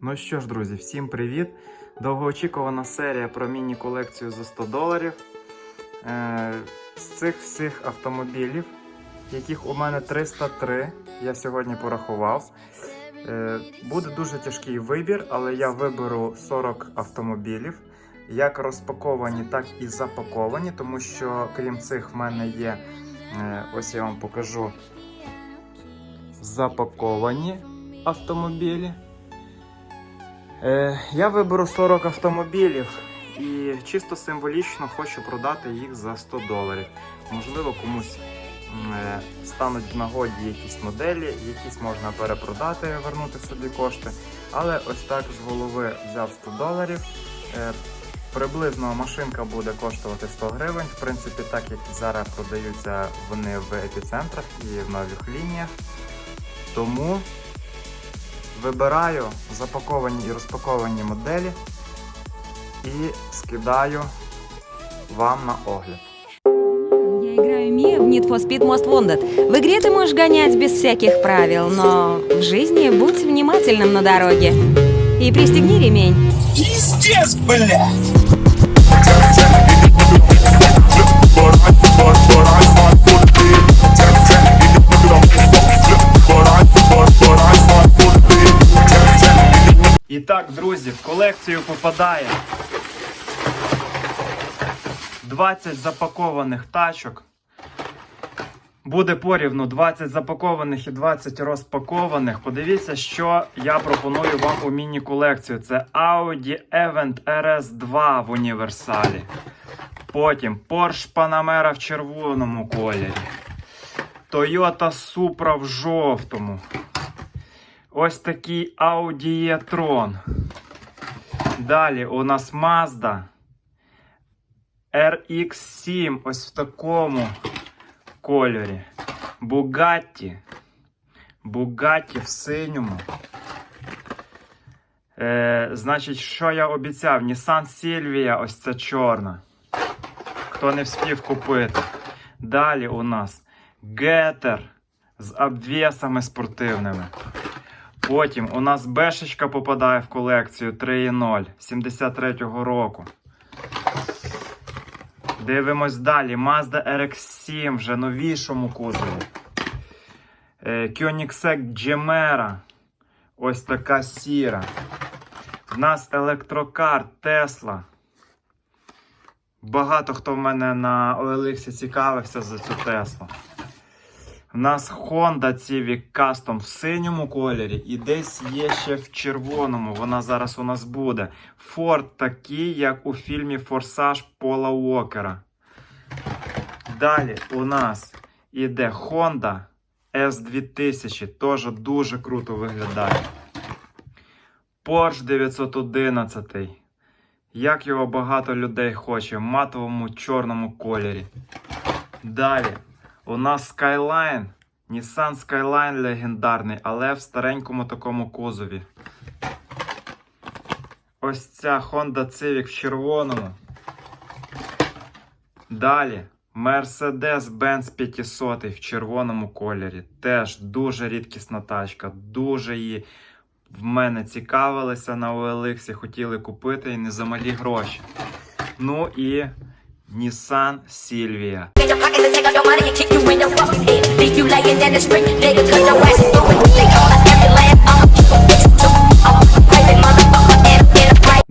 Ну що ж, друзі, всім привіт! Довгоочікувана серія про міні-колекцію за 100 доларів. Е, з цих всіх автомобілів, яких у мене 303, я сьогодні порахував. Е, буде дуже тяжкий вибір, але я виберу 40 автомобілів, як розпаковані, так і запаковані, тому що крім цих в мене є, е, ось я вам покажу запаковані автомобілі. Е, я виберу 40 автомобілів і чисто символічно хочу продати їх за 100 доларів. Можливо, комусь е, стануть в нагоді якісь моделі, якісь можна перепродати, вернути собі кошти. Але ось так з голови взяв 100 доларів. Е, Приблизно машинка буде коштувати 100 гривень. В принципі, так як зараз продаються вони в епіцентрах і в нових лініях. Тому вибираю запаковані і розпаковані моделі і скидаю вам на огляд. Я играю Мия в Need for Speed Most Wanted. В игре ты можешь гонять без всяких правил, но в жизни будь внимательным на дороге. И пристегни ремень. Пиздец, блядь! Так, друзі, в колекцію попадає 20 запакованих тачок. Буде порівну 20 запакованих і 20 розпакованих. Подивіться, що я пропоную вам у міні-колекцію. Це Audi Event RS2 в універсалі. Потім Porsche Panamera в червоному кольорі. Toyota Supra в жовтому. Ось такий Audi e-tron. Далі у нас Mazda RX7 ось в такому кольорі. Bugatti. Bugatti в синьому. Е, значить, що я обіцяв? Nissan Silvia, ось ця чорна. Хто не вспів купити. Далі у нас Getter з обвісами спортивними. Потім у нас бешечка попадає в колекцію 3.0 73-го року. Дивимось далі. Mazda RX7 вже новішому кузові. Е, Koenigsegg Gemera. Ось така сіра. В нас електрокар Tesla. Багато хто в мене на OLX цікавився за цю Теслу. У нас Honda Civic Custom в синьому кольорі і десь є ще в червоному. Вона зараз у нас буде. Ford такий, як у фільмі Форсаж Пола Уокера. Далі у нас іде Honda S2000. Теж дуже круто виглядає. Porsche 911. Як його багато людей хоче в матовому чорному кольорі. Далі. У нас Skyline. Nissan Skyline легендарний, але в старенькому такому кузові. Ось ця Honda Civic в червоному. Далі. Mercedes-Benz 500 в червоному кольорі. Теж дуже рідкісна тачка. Дуже її в мене цікавилися на OLX, хотіли купити і не за малі гроші. Ну і Nissan Silvia.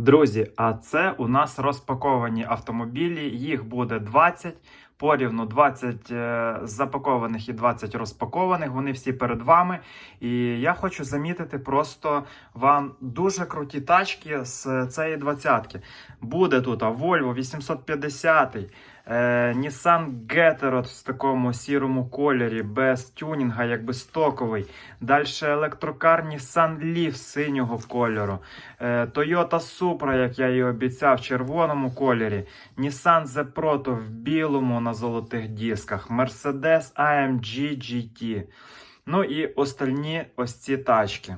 Друзі, а це у нас розпаковані автомобілі. Їх буде 20. Порівну 20 е, запакованих і 20 розпакованих. Вони всі перед вами. І я хочу замітити просто вам дуже круті тачки з цієї двадцятки. Буде тут Volvo 850, е, Nissan Getter от в такому сірому кольорі, без тюнінга, якби стоковий. Далі електрокар Nissan Leaf синього кольору. Е, Toyota Supra, як я і обіцяв, в червоному кольорі. Nissan The Proto в білому на золотих дисках. Mercedes AMG GT. Ну і остальні ось ці тачки.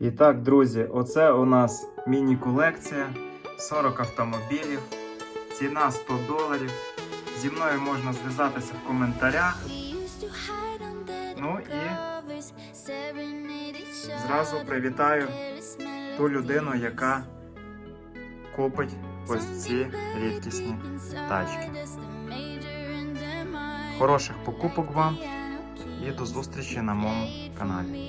І так, друзі, оце у нас міні-колекція. 40 автомобілів. Ціна 100 доларів. Зі мною можна зв'язатися в коментарях. Ну і зразу привітаю ту людину, яка купить ось ці рідкісні тачки. Хороших покупок вам і до зустрічі на моєму каналі.